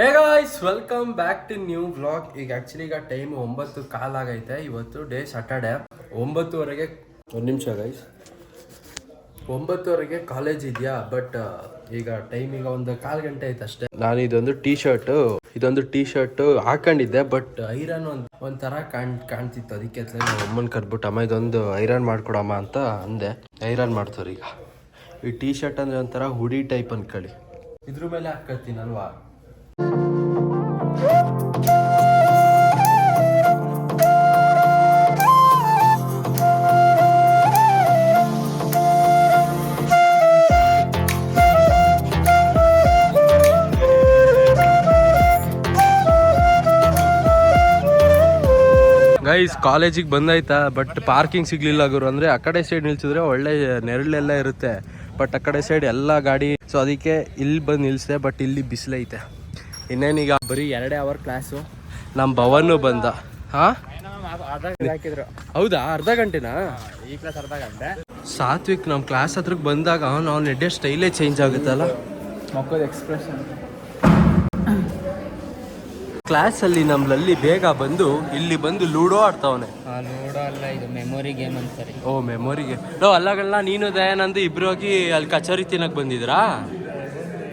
Hey guys welcome back to new blog ಈಗ actually ಈಗ time ಒಂಬತ್ತು ಕಾಲಾಗೈತೆ ಇವತ್ತು ಡೇ ಸಾಟರ್ಡೆ ಒಂಬತ್ತುವರೆಗೆ, ಒಂದು ನಿಮಿಷ ಗೈಸ್ ಒಂಬತ್ತುವರೆಗೆ ಕಾಲೇಜ್ ಇದೆಯಾ? ಬಟ್ ಈಗ ಟೈಮ್ ಈಗ ಒಂದು ಕಾಲು ಗಂಟೆ ಆಯ್ತು ಅಷ್ಟೇ. ನಾನು ಇದೊಂದು ಟೀ ಶರ್ಟ್ ಇದೊಂದು ಟೀ ಶರ್ಟ್ ಹಾಕೊಂಡಿದ್ದೆ ಬಟ್ ಐರನ್ ಒಂದು, ಒಂಥರ ಕಾಣ್, ಕಾಣ್ತಿತ್ತು. ಅದಕ್ಕೆ ಅಮ್ಮನ ಕರ್ಬಿಟ್ಟು ಅಮ್ಮ, ಇದೊಂದು ಐರನ್ ಮಾಡ್ಕೊಡಮ್ಮ ಅಂತ ಅಂದೆ. ಐರನ್ ಮಾಡ್ತಾರೆ ಈಗ. ಈ ಟೀ ಶರ್ಟ್ ಅಂದ್ರೆ ಒಂಥರ ಹುಡಿ ಟೈಪ್ ಅನ್ಕೊಳ್ಳಿ. ಇದ್ರ ಮೇಲೆ ಹಾಕತ್ತೀನಿ ಗೈಸ್ ಕಾಲೇಜಿಗೆ ಬಂದಾಯ್ತಾ? ಬಟ್ ಪಾರ್ಕಿಂಗ್ ಸಿಗ್ಲಿಲ್ಲ ಗುರು. ಅಂದ್ರೆ ಆ ಕಡೆ ಸೈಡ್ ನಿಲ್ಸಿದ್ರೆ ಒಳ್ಳೆ ನೆರಳೆಲ್ಲ ಇರುತ್ತೆ. ಬಟ್ ಆ ಕಡೆ ಸೈಡ್ ಎಲ್ಲ ಗಾಡಿ ಸೊ ಅದಕ್ಕೆ ಇಲ್ಲಿ ಬಂದು ನಿಲ್ಸಿದೆ ಬಟ್ ಇಲ್ಲಿ ಬಿಸಿಲೈತೆ ಇನ್ನೇನೀಗ? ಬರೀ ಎರಡೇ ಅವರ್ ಕ್ಲಾಸು ನಮ್ಮ ಭವನು ಬಂದ. ಹಾಂ? ಹೌದಾ? ಅರ್ಧ ಗಂಟೆನಾ? ಈ ಕ್ಲಾಸ್ ಅರ್ಧ ಗಂಟೆ ಸಾತ್ವಿಕ್ ನಮ್ಮ ಕ್ಲಾಸ್ ಹತ್ರಕ್ಕೆ ಬಂದಾಗ ನಾವು ನೆಡ್ಡೆ ಸ್ಟೈಲೇ ಚೇಂಜ್ ಆಗುತ್ತಲ್ಲ? ಮಕ್ಕಳ ಎಕ್ಸ್ಪ್ರೆಷನ್ ಕ್ಲಾಸಲ್ಲಿ ನಮ್ಮಲ್ಲಿ ಬೇಗ ಬಂದು ಇಲ್ಲಿ ಬಂದು ಲೂಡೋ ಆಡ್ತಾವನೆ. ಲೂಡೋ ಅಲ್ಲ ಇದು ಮೆಮೊರಿ ಗೇಮ್ ಅಂತಾರೆ. ಓ ನೋ ಅಲ್ಲಗಲ್ಲ ನೀನು ದಯಾನಂದ್ ಇಬ್ರು ಹೋಗಿ ಅಲ್ಲಿ ಕಚೋರಿ ತಿನ್ನಕ್ ಬಂದಿದ್ರಾ?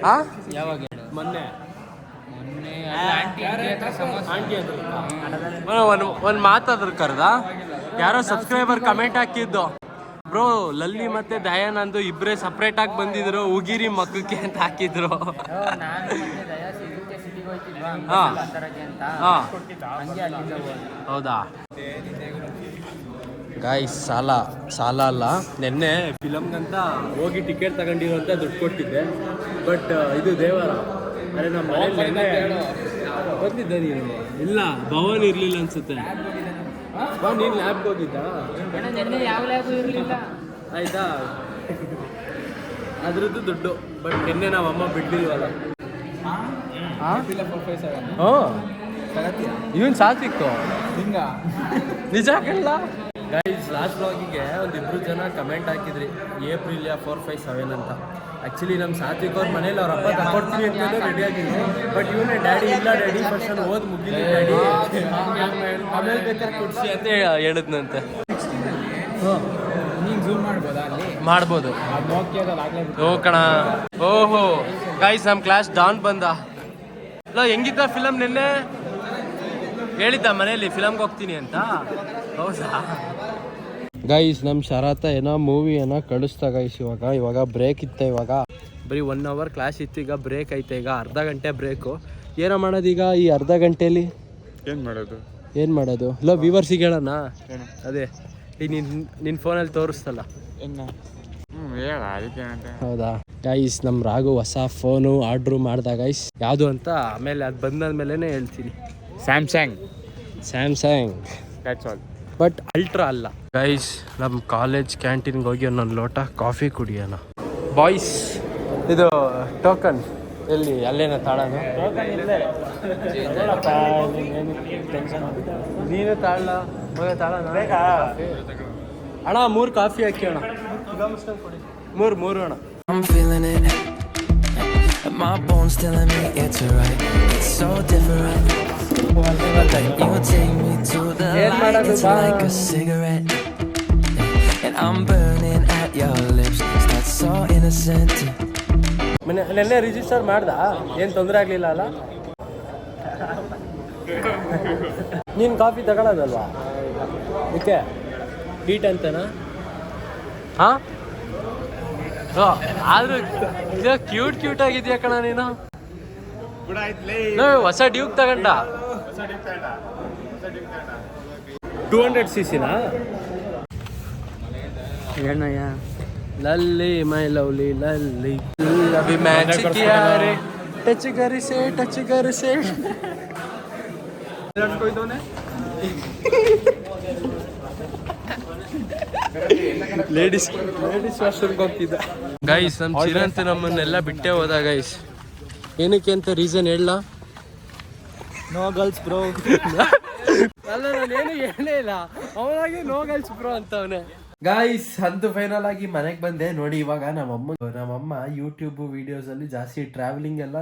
ಆ? ಯಾವಾಗ ಮೊನ್ನೆ. ಒಂದು ಒಂದು ಮಾತಾದ್ರು ಕರ್ದ. ಯಾರೋ ಸಬ್ಸ್ಕ್ರೈಬರ್ ಕಮೆಂಟ್ ಹಾಕಿದ್ದು. ಬ್ರೋ ಲಲ್ಲಿ ಮತ್ತೆ ದಯಾನಂದ್ ಇಬ್ರೇ ಸಪ್ರೇಟ್ ಆಗಿ ಬಂದಿದ್ರು ಉಗಿರಿ ಮಕ್ಕಕ್ಕೆ ಅಂತ ಹಾಕಿದ್ರು. ಹೋದೆ? ಹೌದಾ? ಗಾಯ್ಸ್ ಸಾಲ ಸಾಲ ಅಲ್ಲ. ನಿನ್ನೆ ಫಿಲಮ್ಗಂತ ಹೋಗಿ ಟಿಕೆಟ್ ತಗೊಂಡಿರೋ ಅಂತ ದುಡ್ಡು ಕೊಟ್ಟಿದ್ದೆ. ಬಟ್ ಇದು ದೇವರ. ಅರೆ ನಮ್ಮ ಮನೇಲಿ ನೆನ್ನೆ ಬಂದಿದ್ದ ನೀನು? ಇಲ್ಲ ಭವನ್ ಇರಲಿಲ್ಲ ಅನ್ಸುತ್ತೆ. ನೀನು ಲ್ಯಾಬ್ಗೆ ಹೋಗಿದ್ದ? ಅಣ್ಣ ನಿನ್ನೆ ಯಾವ ಲ್ಯಾಬ್ ಇರಲಿಲ್ಲ? ಆಯ್ತಾ? ಅದ್ರದ್ದು ದುಡ್ಡು. ಬಟ್ ನಿನ್ನೆ ನಮ್ಮ ಅಮ್ಮ ಬಿಡ್ಲಿಲ್ವಲ್ಲ ಹ್ಞೂ ಇವನ್ ಸಾತ್ವಿಕ್ಕು? ಹಿಂಗ ನಿಜ ಹಾಕಲ್ಲ ಗೈಸ್ ಲಾಸ್ಟ್ ಬ್ಲಾಗಿಗೆ ಒಂದು ಇಬ್ರು ಜನ ಕಮೆಂಟ್ ಹಾಕಿದ್ರಿ ಏಪ್ರಿಲ್ ಫೋರ್ ಫೈವ್ ಸೆವೆನ್ ಅಂತ. ಆ್ಯಕ್ಚುಲಿ ನಮ್ಮ ಸಾತ್ವಿಕ್ ಅವ್ರ ಮನೇಲಿ ಅವ್ರ ಅಪ್ಪ ತಗೊಡ್ತೀವಿ ಅಂತ ರೆಡಿ ಆಗಿದ್ರು ಬಟ್ ಇವನೇ ಡ್ಯಾಡಿ ಇಲ್ಲ ಡ್ಯಾಡಿ ಫಸ್ಟ್ ಓದ್ ಮುಗಿಲಿ ಡ್ಯಾಡಿ ಆಮೇಲೆ ಬೇಕಾದ್ರೆ ಕೊಡ್ಸಿ ಅಂತ ಹೇಳಿದ್ನಂತೆ. ನೀನು ಮಾಡ್ಬೋದಾ ಓ ಕಣ. ಓಹೋ. ಗೈಸ್ ನಮ್ಮ ಕ್ಲಾಸ್ ಡಾನ್ ಬಂದ. ಅಲ್ಲ ಹೆಂಗಿದ್ದ ಫಿಲಮ್ ನಿನ್ನೆ? ಹೇಳಿದ್ದ ಮನೆಯಲ್ಲಿ ಫಿಲಮ್ಗೆ ಹೋಗ್ತೀನಿ ಅಂತ. ಹೌದಾ? ಗೈಸ್ ನಮ್ಮ ಶರತ ಏನೋ ಮೂವಿ ಏನೋ ಕಳಿಸ್ತಾ ಗೈಸ್ ಇವಾಗ. ಇವಾಗ ಬ್ರೇಕ್ ಇತ್ತು ಇವಾಗ. ಬರೀ ಒನ್ ಅವರ್ ಕ್ಲಾಸ್ ಇತ್ತು ಈಗ ಬ್ರೇಕ್ ಐತೆ ಈಗ ಅರ್ಧ ಗಂಟೆ ಬ್ರೇಕು ಏನೋ ಮಾಡೋದು ಈಗ ಈ ಅರ್ಧ ಗಂಟೆಲಿ? ಏನು ಮಾಡೋದು? ಏನು ಮಾಡೋದು? ಇಲ್ಲ ವಿವರ್ಸಿಗೆ ಹೇಳೋಣ. ಅದೇ ಈಗ ನಿನ್ನ ನಿನ್ನ ಫೋನಲ್ಲಿ ತೋರಿಸ್ತಲ್ಲ. ಹೌದಾ? ಗೈಸ್ ನಮ್ಮ ರಾಘು ಹೊಸ ಫೋನು ಆರ್ಡ್ರು ಮಾಡ್ದ ಗೈಸ್ ಯಾವುದು ಅಂತ ಆಮೇಲೆ ಅದು ಬಂದಾದ್ಮೇಲೆ ಹೇಳ್ತೀನಿ. Samsung Samsung that's all but ultra ಅಲ್ಲ. ಗೈಸ್ ನಮ್ಮ ಕಾಲೇಜ್ ಕ್ಯಾಂಟೀನ್ಗೆ ಹೋಗಿ ಒಂದೊಂದು ಲೋಟ ಕಾಫಿ ಕುಡಿಯೋಣ. ಬಾಯ್ಸ್ ಇದು ಟೋಕನ್ ಎಲ್ಲಿ ಅಲ್ಲೇನ ತಾಳೋಣ ನೀನು ತಾಳ ತಾಳನ. ಅಣ್ಣ ಮೂರು ಕಾಫಿ ಹಾಕಿ ಅಣ್ಣ. ಮೂರು ಮೂರು ಅಣ್ಣ. I'm feeling it. My bones telling me it's alright. It's so different. You take me to the light. It's like a cigarette. And I'm burning at your lips. That's so innocent. ಮೊನ್ನೆ ನೆನ್ನೆ register ಮಾಡ್ದ ಏನು ತೊಂದರೆ ಆಗಲಿಲ್ಲ ಅಲ್ಲ ನೀನು coffee ತಗೊಳ್ಳೋದಲ್ವಾ okay heat ಅಂತನಾ ಹಾಂ ಆದ್ರೂ ಇದು ಕ್ಯೂಟ್ ಕ್ಯೂಟ್ ಆಗಿದ್ಯಾ ಕಣ ನೀನು? ಹೊಸ ಡ್ಯೂಕ್ ತಗೊಂಡ. ಟೂ ಹಂಡ್ರೆಡ್ ಸಿ ಸಿನಾ ಏನಯ್ಯ ಲಲ್ಲಿ ಮೈ ಲವ್ಲಿ ಲಲ್ಲಿ. ಅಭಿ ಮ್ಯಾಚ್ ಕಿಯಾ ರೆ ಟಚ್ ಕರಿ ಸೇ ಟಚ್ ಕರಿ ಸೆ ಲೇಡೀಸ್ ಲೇಡೀಸ್ ವಾಶ್ರೂಮ್ಗೆ ಹೋಗ್ತಿದ್ದ. ಗೈಸ್ ನಮ್ಮ ಚಿರಂತ ನಮ್ಮನ್ನೆಲ್ಲ ಬಿಟ್ಟೆ ಹೋದ ಗೈಸ್ ಏನಕ್ಕೆ ಅಂತ ರೀಸನ್ ಹೇಳ? ನೋ ಗರ್ಲ್ಸ್ ಬ್ರೋ ಅಲ್ಲ ನಾನು ಏನು ಹೇಳೇ ಇಲ್ಲ. ಅವನಾಗಿ ನೋ ಗರ್ಲ್ಸ್ ಬ್ರೋ ಅಂತವನೆ. ಗಾಯ್ಸ್ ಅಂತೂ ಫೈನಲ್ ಆಗಿ ಮನೆಗೆ ಬಂದೆ. ನೋಡಿ, ಇವಾಗ ನಮ್ಮಮ್ಮ ನಮ್ಮಮ್ಮ ಯೂಟ್ಯೂಬ್ ವಿಡಿಯೋಸ್ ಅಲ್ಲಿ ಜಾಸ್ತಿ ಟ್ರಾವೆಲಿಂಗ್ ಎಲ್ಲ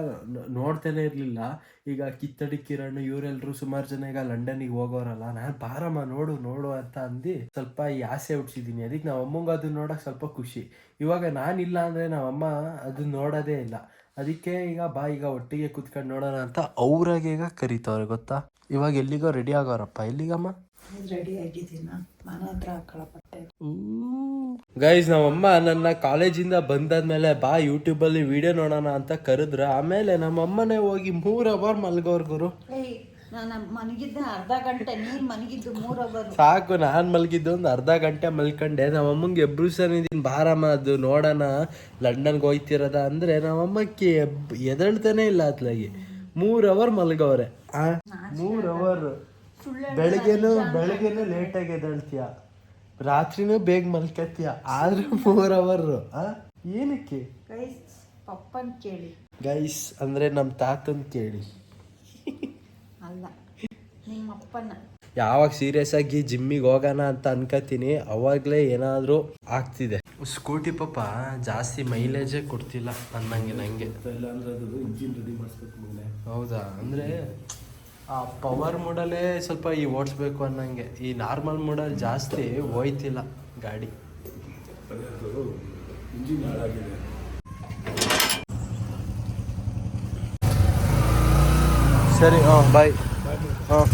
ನೋಡ್ತೇನೆ ಇರ್ಲಿಲ್ಲ. ಈಗ ಕಿತ್ತಡಿ ಕಿರಣ್ ಇವರೆಲ್ಲರೂ ಸುಮಾರು ಜನ ಈಗ ಲಂಡನ್ಗೆ ಹೋಗೋರಲ್ಲ. ನಾನು ಬಾರಮ್ಮ, ನೋಡು ನೋಡು ಅಂತ ಅಂದು ಸ್ವಲ್ಪ ಈ ಆಸೆ ಹುಡ್ಸಿದೀನಿ ಅದಕ್ಕೆ ನಮ್ಮ ಅಮ್ಮಂಗೆ ಅದನ್ನ ನೋಡಕ್ ಸ್ವಲ್ಪ ಖುಷಿ. ಇವಾಗ ನಾನಿಲ್ಲ ಅಂದ್ರೆ ನಮ್ಮಮ್ಮ ಅದನ್ನ ನೋಡೋದೇ ಇಲ್ಲ. ಅದಕ್ಕೆ ಈಗ ಬಾ, ಈಗ ಒಟ್ಟಿಗೆ ಕುತ್ಕೊಂಡು ನೋಡೋಣ ಅಂತ ಅವ್ರಾಗ ಈಗ ಕರೀತವ್ರೆ, ಗೊತ್ತಾ? ಇವಾಗ ಎಲ್ಲಿಗೋ ರೆಡಿ ಆಗೋರಪ್ಪ. ಎಲ್ಲಿಗಮ್ಮ? ರೆಡಿ ಆಗಿದ್ದೀನ ಮನೆ ಹತ್ರ ಹಾಕೊಳ್ಳೋ ಬಟ್ಟೆ ಗೈಸ್ ನಮ್ಮಮ್ಮ ನನ್ನ ಕಾಲೇಜಿಂದ ಬಂದಾದ್ಮೇಲೆ ಬಾ ಯೂಟ್ಯೂಬ್ ಅಲ್ಲಿ ವಿಡಿಯೋ ನೋಡೋಣ ಅಂತ ಕರೆದ್ರ. ಆಮೇಲೆ ನಮ್ಮಮ್ಮನೇ ಹೋಗಿ ಮೂರ್ ಅವರ್ ಮಲ್ಗೋರ್ ಗುರು. ನಾನು ಅರ್ಧ ಗಂಟೆ ನೀನು ಮೂರ್ ಅವರ್ ಸಾಕು ನಾನ್ ಮಲ್ಗಿದ್ದು ಒಂದು ಅರ್ಧ ಗಂಟೆ ಮಲ್ಕೊಂಡೆ. ನಮ್ಮಮ್ಮಂಗೆ ಎಬ್ರುಸನಿದ್ದೀನಿ ಬಾರಮ್ಮ ಅದು ನೋಡೋಣ. ಲಂಡನ್ಗೆ ಹೋಯ್ತಿರೋದ ಅಂದ್ರೆ ನಮ್ಮಮ್ಮಕ್ಕೆ ಎಬ್ ಎದಳ್ತಾನೆ ಇಲ್ಲ ಅತ್ಲಾಗಿ ಮೂರ್ ಅವರ್ ಮಲ್ಗವ್ರೆ ಮೂರು ಮೂರ್ ಅವರ್ ಬೆಳಗ್ಗೆನು ಬೆಳಗ್ಗೆನು ಲೇಟಾಗಿ ಎದಳ್ತೀಯ ರಾತ್ರಿನೂ ಬೇಗ ಮಲ್ಕತ್ತೀಯ. ಆದ್ರೆ ಫೋರ್ ಅವರ್ ಏನಕ್ಕೆ? ಗೈಸ್ ಪಪ್ಪನ್ ಕೇಳಿ. ಗೈಸ್ ಅಂದ್ರೆ ನಮ್ಮ ತಾತನ್ ಕೇಳಿ. ಅಲ್ಲ ನಿಮ್ಮ ಅಪ್ಪನ ಯಾವಾಗ ಸೀರಿಯಸ್ ಆಗಿ ಜಿಮ್ಮಿಗೆ ಹೋಗೋಣ ಅಂತ ಅನ್ಕೋತೀನಿ ಅವಾಗಲೇ ಏನಾದರೂ ಆಗ್ತಿದೆ. ಸ್ಕೂಟಿ ಪಾಪ ಜಾಸ್ತಿ ಮೈಲೇಜೇ ಕೊಡ್ತಿಲ್ಲ ಅನ್ನಂಗೆ ನಂಗೆ. ಹೌದಾ? ಅಂದರೆ ಆ ಪವರ್ ಮೂಡಲ್ಲೇ ಸ್ವಲ್ಪ ಈ ಓಡಿಸ್ಬೇಕು ಅನ್ನಂಗೆ. ಈ ನಾರ್ಮಲ್ ಮೂಡಲ್ಲಿ ಜಾಸ್ತಿ ಹೋಯ್ತಿಲ್ಲ ಗಾಡಿ. ಸರಿ ಹಾಂ ಬಾಯ್ ಹಾಂ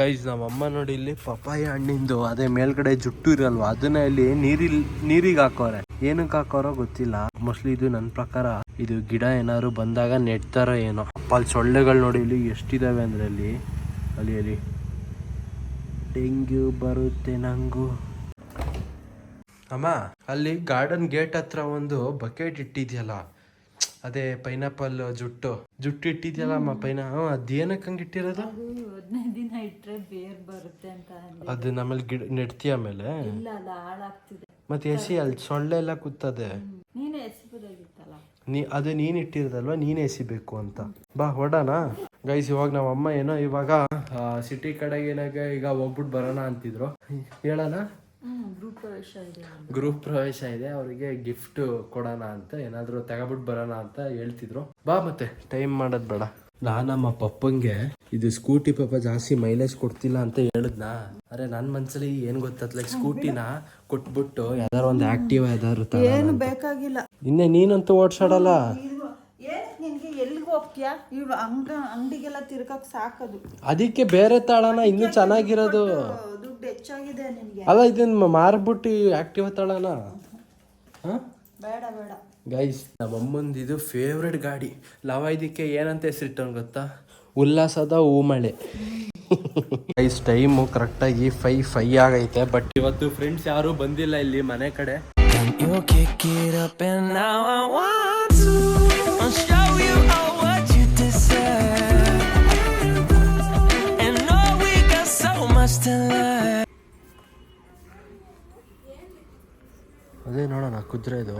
ಗೈಸ್ ನಮ್ಮಮ್ಮ ನೋಡಿ ಇಲ್ಲಿ ಪಪ್ಪಾಯಿ ಹಣ್ಣಿಂದು, ಅದೇ ಮೇಲ್ಗಡೆ ಜುಟ್ಟು ಇರಲ್ವಾ? ಅದನ್ನ ಇಲ್ಲಿ ನೀರಿಲ್, ನೀರಿಗೆ ಹಾಕೋರೆ. ಏನಕ್ಕೆ ಹಾಕೋರೋ ಗೊತ್ತಿಲ್ಲ. ಮೋಸ್ಟ್ಲಿ ಇದು ನನ್ನ ಪ್ರಕಾರ ಇದು ಗಿಡ ಏನಾದ್ರು ಬಂದಾಗ ನೆಡ್ತಾರೋ ಏನೋ. ಅಪ್ಪ ಅಲ್ಲಿ ಸೊಳ್ಳೆಗಳು ನೋಡಿ ಇಲ್ಲಿ ಎಷ್ಟಿದಾವೆ ಅಂದ್ರೆ ಅಲ್ಲಿ. ಅಲ್ಲಿ ಅಲ್ಲಿ. ಡೆಂಗ್ಯೂ ಬರುತ್ತೆ ನಂಗು. ಅಮ್ಮ, ಅಲ್ಲಿ ಗಾರ್ಡನ್ ಗೇಟ್ ಹತ್ರ ಒಂದು ಬಕೆಟ್ ಇಟ್ಟಿದ್ಯಲ್ಲ. ಅದೇ ಪೈನಾಪಲ್ ಜುಟ್ಟು. ಜುಟ್ಟು ಇಟ್ಟಿದ್ಯಲ್ಲ ಅಮ್ಮ ಪೈನ ಅದೇನಕ್ಕೆ ಹಂಗೆ ಇಟ್ಟಿರೋದು? ಹದಿನೈದು ದಿನ ಇಟ್ರೆ ಬೇರ್ ಬರುತ್ತೆ ಅಂತ ಅದು. ನಮ್ಮಲ್ಲಿ ಗಿಡ ನೆಡ್ತಿ ಆಮೇಲೆ? ಇಲ್ಲ ಅದು ಹಾಳಾಗ್ತಿದೆ. ಮತ್ತೆ ಎಸಿ ಅಲ್ಲಿ ಸೊಳ್ಳೆ ಎಲ್ಲ ಕೂತದೆ. ನೀನೇ ಎಸ್ಬೋದಾಗಿತ್ತಲ್ಲ ನೀ ಅದು ನೀನ್ ಇಟ್ಟಿರೋದಲ್ವಾ? ನೀನೇ ಎಸಿಬೇಕು ಅಂತ. ಬಾ ಹೊಡೋಣ ಗೈಸ್ ಇವಾಗ ನಮ್ಮ ಅಮ್ಮ ಏನೋ ಇವಾಗ ಸಿಟಿ ಕಡೆಗೆ ಏನಾಗ ಈಗ ಹೋಗ್ಬಿಟ್ಟು ಬರೋಣ ಅಂತಿದ್ರು. ಹೇಳೋಣ ಗ್ರೂಪ್ ಪ್ರವೇಶ ಇದೆ ಅವರಿಗೆ ಗಿಫ್ಟ್ ಕೊಡೋಣ ಅಂತ ಏನಾದ್ರು ತಗೊಬಿಟ್ಟು ಬರೋಣ ಅಂತ ಹೇಳ್ತಿದ್ರು. ಬಾ ಮತ್ತೆ ಟೈಮ್ ಮಾಡೋದು ಬೇಡ. ನಾ ನಮ್ಮ ಪಪ್ಪಂಗೆ ಇದು ಸ್ಕೂಟಿ ಪಾಪ ಜಾಸ್ತಿ ಮೈಲೇಜ್ ಕೊಡ್ತಿಲ್ಲ ಅಂತ ಹೇಳಿದ್ನ? ಅರೆ ನನ್ನ ಮನ್ಸಲ್ಲಿ ಏನ್ ಲೈಕ್ ಸ್ಕೂಟಿನ ಕೊಟ್ಬಿಟ್ಟು ಯಾವ್ದಾರು ಒಂದು ಆಕ್ಟಿವ್ ಯಾವ್ದಾರು ಏನು ಬೇಕಾಗಿಲ್ಲ. ಇನ್ನೇ ನೀನಂತೂ ಓಡ್ಸಾಡಲ್ಲ? ಇದು ಏನಕ್ಕೆ ನಿನ್ಗೆ ಎಲ್ಲಿಗೆ ಹೋಗ್ತೀಯಾ? ಇವ್ರು ಅಂಗ ಅಂಗಡಿಗೆಲ್ಲ ತಿರ್ಗಕ್ ಸಾಕದು. ಅದಕ್ಕೆ ಬೇರೆ ತಾಳನ ಇನ್ನೂ ಚೆನ್ನಾಗಿರೋದು. ದುಡ್ಡು ಹೆಚ್ಚಾಗಿದೆ ನಿನಗೆ. ಅಲ್ಲ ಇದನ್ನ ಮಾರ್ಬಿಟ್ಟು ಆಕ್ಟಿವ್ ತಾಳನ ಹಾ? ಬೇಡ ಬೇಡ. ಗೈಸ್ ನಮ್ಮ ಅಮ್ಮಂದು ಇದು ಫೇವ್ರೆಟ್ ಗಾಡಿ. ಲವ ಇದಕ್ಕೆ ಏನಂತ ಹೆಸರಿಟ್ಟವನು ಗೊತ್ತಾ? ಉಲ್ಲಾಸದ ಹೂಮಳೆ ಗೈಸ್ ಟೈಮು ಕರೆಕ್ಟಾಗಿ ಫೈ ಫೈ ಆಗೈತೆ ಬಟ್ ಇವತ್ತು ಫ್ರೆಂಡ್ಸ್ ಯಾರು ಬಂದಿಲ್ಲ ಇಲ್ಲಿ ಮನೆ ಕಡೆ. ಅದೇ ನೋಡೋಣ ಕುದುರೆದು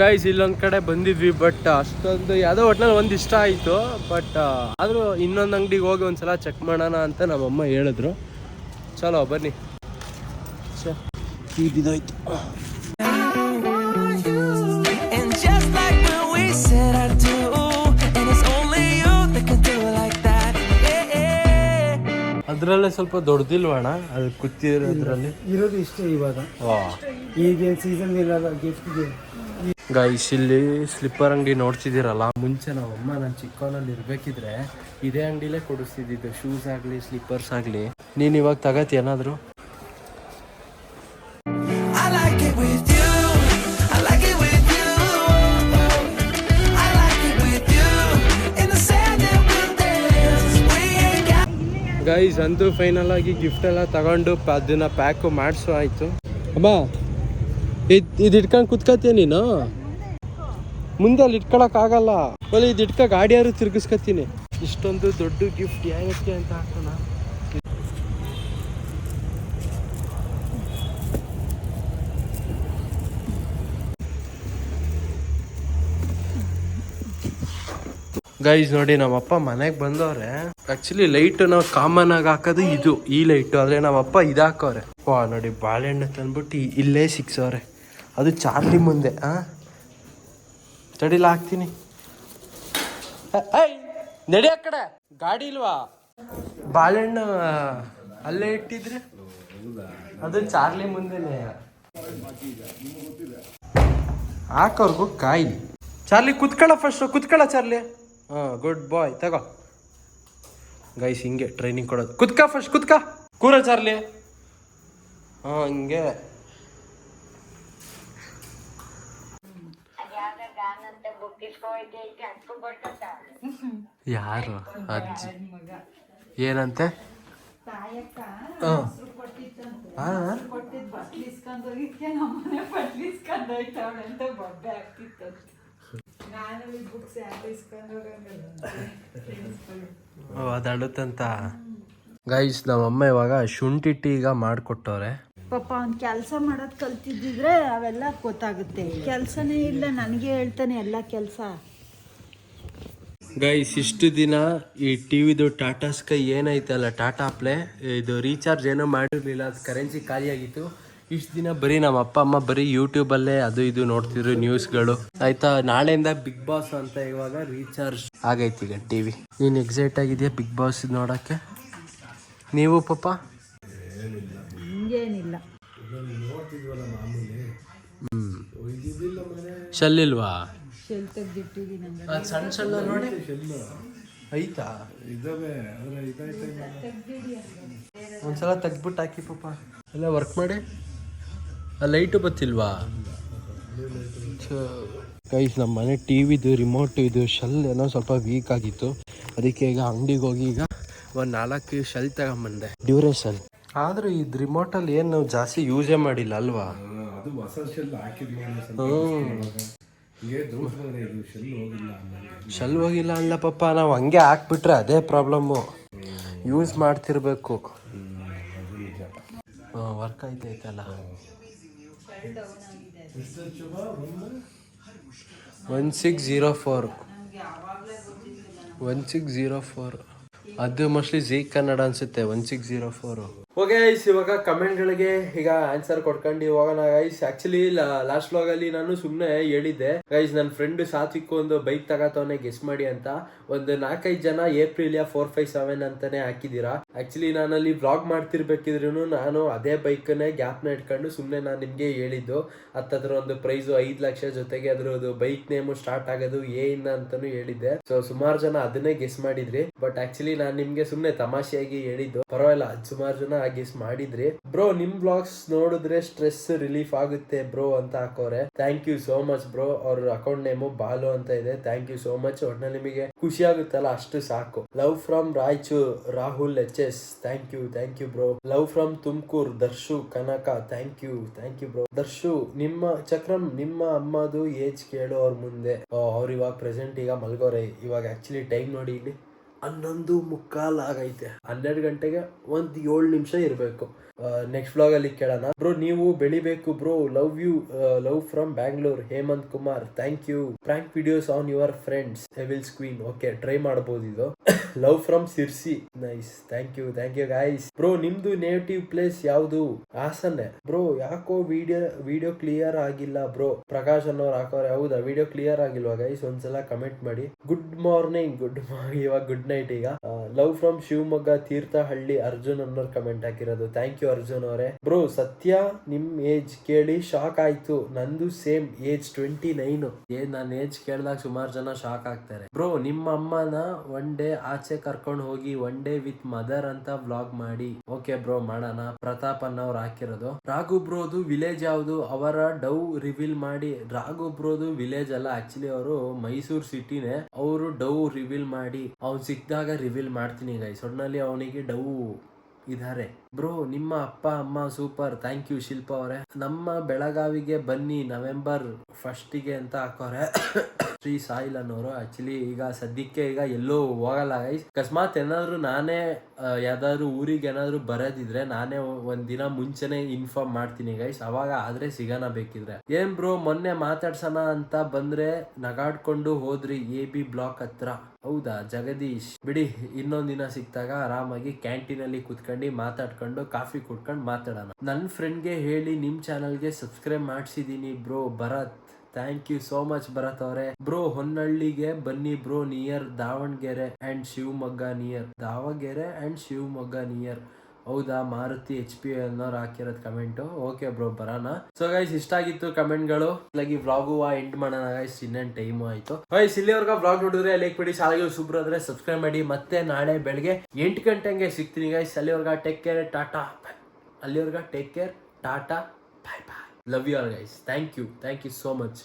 ಗೈಸ್ ಇಲ್ಲೊಂದ್ ಕಡೆ ಬಂದಿದ್ವಿ ಬಟ್ ಅಷ್ಟೊಂದು ಯಾವುದೋ ಒಟ್ನಲ್ಲಿ ಒಂದು ಇಷ್ಟ ಆಯಿತು ಬಟ್ ಆದರೂ ಇನ್ನೊಂದು ಅಂಗಡಿಗೆ ಹೋಗಿ ಒಂದ್ಸಲ ಚೆಕ್ ಮಾಡೋಣ ಅಂತ ನಮ್ಮಮ್ಮ ಹೇಳಿದ್ರು. ಚಲೋ, ಬನ್ನಿ. ಸರ್ ಬಿದ್ದೋಯ್ತು. ಅದರಲ್ಲೇ ಸ್ವಲ್ಪ ದೊಡ್ಡದಿಲ್ವಣ ಅದು ಕುತ್ತಿರೋದ್ರಲ್ಲಿ? ಇರೋದು ಇಷ್ಟೇ ಇವಾಗ. ಈಗೇನು ಸೀಸನ್ ಇರಲ್ಲ ಗಿಫ್ಟ್ಗೆ ಗೈಸ್ ಇಲ್ಲಿ ಸ್ಲಿಪ್ಪರ್ ಅಂಗಡಿ ನೋಡ್ತಿದ್ದೀರಲ್ಲ ಮುಂಚೆ ನಮ್ಮಮ್ಮ ನಾನು ಚಿಕ್ಕವನಲ್ಲಿ ಇರ್ಬೇಕಿದ್ರೆ ಇದೇ ಅಂಗಡಿಲೇ ಕೊಡಿಸ್ತಿದ್ದಿದ್ದು ಶೂಸ್ ಆಗಲಿ ಸ್ಲಿಪ್ಪರ್ಸ್ ಆಗಲಿ. ನೀನು ಇವಾಗ ತಗತಿ ಏನಾದರೂ? ಗೈಸ್ ಅಂತೂ ಫೈನಲ್ ಆಗಿ ಗಿಫ್ಟ್ ಎಲ್ಲ ತಗೊಂಡು ಅದನ್ನ ಪ್ಯಾಕು ಮಾಡಿಸು, ಆಯ್ತು. ಅಮ್ಮ, ಇದು ಇದು ಇಟ್ಕೊಂಡು ಕುತ್ಕತ್ತೀಯ ನೀನು? ಮುಂದೆ ಅಲ್ಲಿ ಇಟ್ಕೊಳಕ್ ಆಗಲ್ಲ. ಇದು ಇಟ್ಕ ಗಾಡಿಯಾರು ತಿರ್ಗಿಸ್ಕತ್ತೀನಿ. ಇಷ್ಟೊಂದು ದೊಡ್ಡ ಗಿಫ್ಟ್ ಯಾಕೆ ಅಂತ ಹಾಕೋಣ? ಗೈಸ್ ನೋಡಿ, ನಮ್ಮಪ್ಪ ಮನೆಗೆ ಬಂದವ್ರೆ. ಆಕ್ಚುಲಿ ಲೈಟ್ ನಾವು ಕಾಮನ್ ಆಗಿ ಹಾಕೋದು ಇದು. ಈ ಲೈಟ್ ಆದ್ರೆ ನಮ್ಮಪ್ಪ ಇದು ಹಾಕೋರೆ. ವಾ, ನೋಡಿ, ಬಾಳೆಹಣ್ಣು ತಂದ್ಬಿಟ್ಟು ಇಲ್ಲೇ ಸಿಕ್ಸವ್ರೆ ಅದು ಚಾರ್ಲಿ ಮುಂದೆ, ಆ? ತಡಿಲ, ಹಾಕ್ತೀನಿ. ನಡಿ ಆ ಕಡೆ. ಗಾಡಿ ಇಲ್ವಾ? ಬಾಳೆಹಣ್ಣು, ಅಲ್ಲೇ ಇಟ್ಟಿದ್ರೆ? ಅದು ಚಾರ್ಲಿ ಮುಂದೆನೆ. ಹಾಕೋರ್ಗು ಕಾಯಿ ಚಾರ್ಲಿ, ಕುತ್ಕೊಳ್ಳ ಫಸ್ಟ್ ಕುತ್ಕೊಳ್ಳ ಚಾರ್ಲಿ. ಹಾಂ ಗುಡ್ ಬಾಯ್ ತಗೋ. ಗೈಸ್ ಹಿಂಗೆ ಟ್ರೈನಿಂಗ್ ಕೊಡೋದು. ಕುತ್ಕ ಫಸ್ಟ್ ಕುತ್ಕ. ಕೂರ ಚಾರ್ಲಿ. ಹಾಂ ಹಿಂಗೆ. ಯಾರು? ಅಜ್ಜಿ. ಏನಂತೆ? ಹಾಂ. ನಾನು ಈ ಬುಕ್ಸ್ ಯಾಕೆ ಇಸ್ಕೊಂಡ್ ಹೋಗಂಗಲ್ಲ. ಓ ಅದು ಅಳುತ್ತಂತ. ಗೈಸ್ ನಮ್ಮಮ್ಮ ಇವಾಗ ಶುಂಠಿ ಟೀ ಈಗ ಮಾಡಿಕೊಟ್ಟವ್ರೆ. ಪಾಪ ಅವ್ನು ಕೆಲಸ ಮಾಡೋದು ಕಲ್ತಿದ್ದಿದ್ರೆ ಅವೆಲ್ಲ ಗೊತ್ತಾಗುತ್ತೆ. ಕೆಲಸನೇ ಇಲ್ಲ ನನಗೆ ಹೇಳ್ತಾನೆ ಎಲ್ಲ ಕೆಲಸ. ಗೈಸ್ ಇಷ್ಟು ದಿನ ಈ ಟಿವಿದು ಟಾಟಾ ಸ್ಕೈ ಏನೈತಲ್ಲ ಟಾಟಾ ಪ್ಲೇ ಇದು ರೀಚಾರ್ಜ್ ಏನೋ ಮಾಡಿರಲಿಲ್ಲ ಅದು ಕರೆನ್ಸಿ ಖಾಲಿಯಾಗಿತ್ತು. ಇಷ್ಟು ದಿನ ಬರೀ ನಮ್ಮ ಅಪ್ಪ ಅಮ್ಮ ಬರೀ ಯೂಟ್ಯೂಬಲ್ಲೇ ಅದು ಇದು ನೋಡ್ತಿದ್ರು ನ್ಯೂಸ್ಗಳು ಆಯ್ತಾ ನಾಳೆಯಿಂದ ಬಿಗ್ ಬಾಸ್ ಅಂತ ಇವಾಗ ರೀಚಾರ್ಜ್ ಆಗೈತಿ ಈಗ ಟಿವಿ ನೀನು ಎಕ್ಸೈಟ್ ಆಗಿದೆಯಾ ಬಿಗ್ ಬಾಸ್ ನೋಡೋಕ್ಕೆ? ನೀವು ಪಾಪ? ಹಿಂಗೇನಿಲ್ಲ. ಶಲ್ಲಿಲ್ವಾ? ಅದ್ ಸಣ್ಣ ಸಣ್ಣ ನೋಡಿ. ಐತಾ? ಒಂದ್ಸಲ ತೆಗ್ದ್ಬಿಟ್ಟು ಹಾಕಿ ಪಾಪ. ಎಲ್ಲ ವರ್ಕ್ ಮಾಡಿ? ಲೈಟು ಬತ್ತಿಲ್ವಾ? ಗೈಸ್ ನಮ್ಮ ಮನೆ ಟಿ ವಿದು ರಿಮೋಟ್ ಇದು ಶೆಲ್ ಏನೋ ಸ್ವಲ್ಪ ವೀಕ್ ಆಗಿತ್ತು. ಅದಕ್ಕೆ ಈಗ ಅಂಗಡಿಗೆ ಹೋಗಿ ಈಗ ಒಂದು ನಾಲ್ಕು ಶೆಲ್ ತಗೊಂಬಂದೆ. ಡ್ಯೂರೇಷನ್ ಆದರೂ ಇದು ರಿಮೋಟಲ್ಲಿ ಏನು ನಾವು ಜಾಸ್ತಿ ಯೂಸೇ ಮಾಡಿಲ್ಲ ಅಲ್ವಾ? ಶೆಲ್ ಹೋಗಿಲ್ಲ ಅಲ್ಲ ಪಾಪ ನಾವು ಹಂಗೆ ಹಾಕ್ಬಿಟ್ರೆ ಅದೇ ಪ್ರಾಬ್ಲಮ್ಮು ಯೂಸ್ ಮಾಡ್ತಿರ್ಬೇಕು. Work ಆಯ್ತೈತಲ್ಲ. One six zero four. One six zero four. ಅದು ಮೋಸ್ಟ್ಲಿ ಜೀ ಕನ್ನಡ ಅನ್ಸುತ್ತೆ one six zero four. Okay ice ಇವಾಗ ಕಮೆಂಟ್ಗಳಿಗೆ ಈಗ ಆನ್ಸರ್ ಕೊಡ್ಕೊಂಡು ಹೋಗೋಣ ಗೈಸ್ ಆಕ್ಚುಲಿ ಲಾಸ್ಟ್ ವ್ಲಾಗಲ್ಲಿ ನಾನು ಸುಮ್ಮನೆ ಹೇಳಿದ್ದೆ. ಗೈಸ್ ನನ್ನ ಫ್ರೆಂಡ್ ಸಾತ್ವಿಕ್ ಒಂದು ಬೈಕ್ ತಗತವನೆ ಗೆಸ್ ಮಾಡಿ ಅಂತ. ಒಂದು ನಾಲ್ಕೈದು ಜನ ಏಪ್ರಿಲಿಯ ಫೋರ್ ಫೈವ್ ಸೆವೆನ್ ಅಂತಾನೆ ಹಾಕಿದ್ದೀರಾ. ಆಕ್ಚುಲಿ ನಾನಲ್ಲಿ ವ್ಲಾಗ್ ಮಾಡ್ತಿರ್ಬೇಕಿದ್ರು ನಾನು ಅದೇ ಬೈಕನ್ನೇ ಗ್ಯಾಪ್ನ ಇಟ್ಕೊಂಡು ಸುಮ್ಮನೆ ನಾನು ನಿಮಗೆ ಹೇಳಿದ್ದು. ಹತ್ತತ್ರ ಒಂದು ಪ್ರೈಸು ಐದು ಲಕ್ಷ ಜೊತೆಗೆ ಅದ್ರದ್ದು ಬೈಕ್ ನೇಮು ಸ್ಟಾರ್ಟ್ ಆಗೋದು ಎ ಇಂದ ಅಂತಾನು ಹೇಳಿದ್ದೆ. ಸೊ ಸುಮಾರು ಜನ ಅದನ್ನೇ ಗೆಸ್ ಮಾಡಿದ್ರಿ. ಬಟ್ ಆಕ್ಚುಲಿ ನಾನು ನಿಮ್ಗೆ ಸುಮ್ಮನೆ ತಮಾಷೆಯಾಗಿ ಹೇಳಿದ್ದು. ಪರವಾಗಿಲ್ಲ, ಸುಮಾರು ಜನ ಗೆಸ್ ಮಾಡಿದ್ರಿ. ಬ್ರೋ ನಿಮ್ ಬ್ಲಾಗ್ಸ್ ನೋಡಿದ್ರೆ ಸ್ಟ್ರೆಸ್ ರಿಲೀಫ್ ಆಗುತ್ತೆ ಬ್ರೋ ಅಂತ ಹಾಕೋರೆ. Thank you so much bro ಅವ್ರ ಅಕೌಂಟ್ ನೇಮು ಬಾಲು ಅಂತ ಇದೆ. ಥ್ಯಾಂಕ್ ಯು ಸೋ ಮಚ್ ಒಟ್ನಲ್ಲಿ ನಿಮಗೆ ಖುಷಿ ಆಗುತ್ತಲ್ಲ? ಅಷ್ಟು ಸಾಕು. Love from Raichur Rahul, H S. Thank you thank you bro love from Tumkur, Darshu, Kanaka. Thank you thank you bro Darshu, ನಿಮ್ಮ ಚಕ್ರಂ ನಿಮ್ಮ ಅಮ್ಮದು ಏಜ್ ಕೇಳು ಅವ್ರ ಮುಂದೆ ಅವ್ರ ಇವಾಗ ಪ್ರೆಸೆಂಟ್ ಈಗ ಮಲ್ಗೋರೆ. ಇವಾಗ ಆಕ್ಚುಲಿ ಟೈಮ್ ನೋಡಿ ಇಲ್ಲಿ. ಹನ್ನೊಂದು ಮುಕ್ಕಾಲ್ ಆಗೈತೆ. ಹನ್ನೆರಡು ಗಂಟೆಗೆ ಒಂದ್ ಏಳು ನಿಮಿಷ ಇರಬೇಕು. ನೆಕ್ಸ್ಟ್ ವ್ಲಾಗ್ ಅಲ್ಲಿ ಕೇಳೋಣ. ಬ್ರೋ, ನೀವು ಬೆಳಿಬೇಕು bro. Love you love from Bangalore Hemanth Kumar thank you prank videos on your friends evil screen okay try ಮಾಡ್ಬೋದು ಇದು. Love from Sirsi nice thank you thank you guys bro ನಿಮ್ದು native place ಯಾವುದು? ಹಾಸನ್ನೆ. Bro ಯಾಕೋ video video clear ಆಗಿಲ್ಲ bro. Prakash ಅನ್ನೋರು ಹಾಕೋರೆ. ಹೌದಾ? ವಿಡಿಯೋ ಕ್ಲಿಯರ್ ಆಗಿಲ್ವಾ ಗೈಸ್ ಒಂದ್ಸಲ ಕಮೆಂಟ್ ಮಾಡಿ. ಗುಡ್ ಮಾರ್ನಿಂಗ್ ಗುಡ್ ಮಾರ್ನಿಂಗ್ ಇವಾಗ ಗುಡ್ ನೈಟ್ ಈಗ. ಲವ್ ಫ್ರಮ್ ಶಿವಮೊಗ್ಗ, ತೀರ್ಥಹಳ್ಳಿ, ಅರ್ಜುನ್ ಅನ್ನೋರು ಕಮೆಂಟ್ ಹಾಕಿರೋದು. ಥ್ಯಾಂಕ್ ಯು ಅರ್ಜುನ್ ಅವರೇ. ಬ್ರೋ ಸತ್ಯ ನಿಮ್ ಏಜ್ ಕೇಳಿ ಶಾಕ್ ಆಯ್ತು. ನಂದು ಸೇಮ್ ಏಜ್ ಟ್ವೆಂಟಿ ನೈನ್ ಏನ್ ನನ್ನ ಏಜ್ ಕೇಳಿದಾಗ ಸುಮಾರು ಜನ ಶಾಕ್ ಆಗ್ತಾರೆ. ಬ್ರೋ ನಿಮ್ಮ ಅಮ್ಮನ ಒನ್ ಡೇ ಆಚೆ ಕರ್ಕೊಂಡು ಹೋಗಿ ಒನ್ ಡೇ ವಿತ್ ಮದರ್ ಅಂತ ವ್ಲಾಗ್ ಮಾಡಿ. ಓಕೆ ಬ್ರೋ ಮಾಡೋಣ. ಪ್ರತಾಪ್ ಅನ್ನೋರು ಹಾಕಿರೋದು. ರಾಘು ಬ್ರೋದು ವಿಲೇಜ್ ಯಾವುದು? ಅವರ ಡವ್ ರಿವೀಲ್ ಮಾಡಿ. ರಾಘು ಬ್ರೋದು ವಿಲೇಜ್ ಅಲ್ಲ ಆಕ್ಚುಲಿ ಅವರು ಮೈಸೂರು ಸಿಟಿನೇ ಅವರು ಡವ್ ರಿವೀಲ್ ಮಾಡಿ. ಅವ್ನು ಸಿಕ್ಕಿದಾಗ ರಿವೀಲ್ ಮಾಡ್ತೀನಿ ಗೈಸ್ ಒಟ್ಟಿನಲ್ಲಿ ಅವನಿಗೆ ಡವ್ ಇದಾರೆ. ಬ್ರೋ, ನಿಮ್ಮ ಅಪ್ಪ, ಅಮ್ಮ ಸೂಪರ್. ಥ್ಯಾಂಕ್ ಯು ಶಿಲ್ಪ ಅವರೇ. ನಮ್ಮ ಬೆಳಗಾವಿಗೆ ಬನ್ನಿ ನವೆಂಬರ್ ಫಸ್ಟಿಗೆ ಅಂತ ಹಾಕೋರೆ. ಶ್ರೀ ಸಾಯಿಲ್ ಅನ್ನೋರು. ಆಕ್ಚುಲಿ ಈಗ ಸದ್ಯಕ್ಕೆ ಈಗ ಎಲ್ಲೂ ಹೋಗಲ್ಲ ಗೈಸ್ ಅಕಸ್ಮಾತ್ ಏನಾದ್ರು ನಾನೇ ಯಾವ್ದಾದ್ರು ಊರಿಗೆ ಏನಾದ್ರು ಬರೋದಿದ್ರೆ ನಾನೇ ಒಂದ್ ದಿನ ಮುಂಚೆನೆ ಇನ್ಫಾರ್ಮ್ ಮಾಡ್ತೀನಿ ಗೈಸ್ ಅವಾಗ ಆದ್ರೆ ಸಿಗೋಣ ಬೇಕಿದ್ರೆ. ಏನ್ ಬ್ರೋ, ಮೊನ್ನೆ ಮಾತಾಡ್ಸೋಣ ಅಂತ ಬಂದ್ರೆ ನಗಾಡ್ಕೊಂಡು ಹೋದ್ರಿ ಎ ಬಿ ಬ್ಲಾಕ್ ಹತ್ರ. ಹೌದಾ, ಜಗದೀಶ್? ಬಿಡಿ, ಇನ್ನೊಂದ್ ದಿನ ಸಿಕ್ತಾಗ ಆರಾಮಾಗಿ ಕ್ಯಾಂಟೀನ್ ಅಲ್ಲಿ ಕುತ್ಕೊಂಡು ಮಾತಾಡ್ಕೊಂಡು ಕಾಫಿ ಕುಡ್ಕೊಂಡು ಮಾತಾಡೋಣ. ನನ್ನ ಫ್ರೆಂಡ್ಗೆ ಹೇಳಿ ನಿಮ್ ಚಾನಲ್ಗೆ subscribe ಮಾಡ್ಸಿದೀನಿ bro, Bharath. Thank you so much Bharath ಅವರೇ. ಬ್ರೋ, ಹೊನ್ನಳ್ಳಿಗೆ ಬನ್ನಿ bro, near Davanagere and Shivamogga near. Davanagere and Shivamogga near. ಹೌದಾ, ಮಾರುತಿ ಎಚ್ ಪಿ ಅನ್ನೋರು ಹಾಕಿರೋದು ಕಮೆಂಟು? ಓಕೆ ಬ್ರೋ ಬರೋಣ. ಸೊ ಗೈಸ್ ಇಷ್ಟ ಆಗಿತ್ತು ಕಮೆಂಟ್ಗಳು? ಈ ವ್ಲಾಗು ಎಂಡ್ ಮಾಡೋಣ ಗೈಸ್ ಇನ್ನೇನು ಟೈಮು ಆಯ್ತು. ಗೈಸ್ ಇಲ್ಲಿವರೆಗೂ ವ್ಲಾಗ್ ನೋಡಿದ್ರೆ ಲೈಕ್ ಬಿಡಿ ಶಾಲೆಗೆ ಸೂಪರ್ ಆದ್ರೆ ಸಬ್ಸ್ಕ್ರೈಬ್ ಮಾಡಿ. ಮತ್ತೆ ನಾಳೆ ಬೆಳಗ್ಗೆ ಎಂಟು ಗಂಟೆಗೆ ಸಿಗ್ತೀನಿ ಗೈಸ್ ಅಲ್ಲಿವರ್ಗ take care tata ಅಲ್ಲಿವರ್ಗ take care tata bye bye love you are guys thank you thank you so much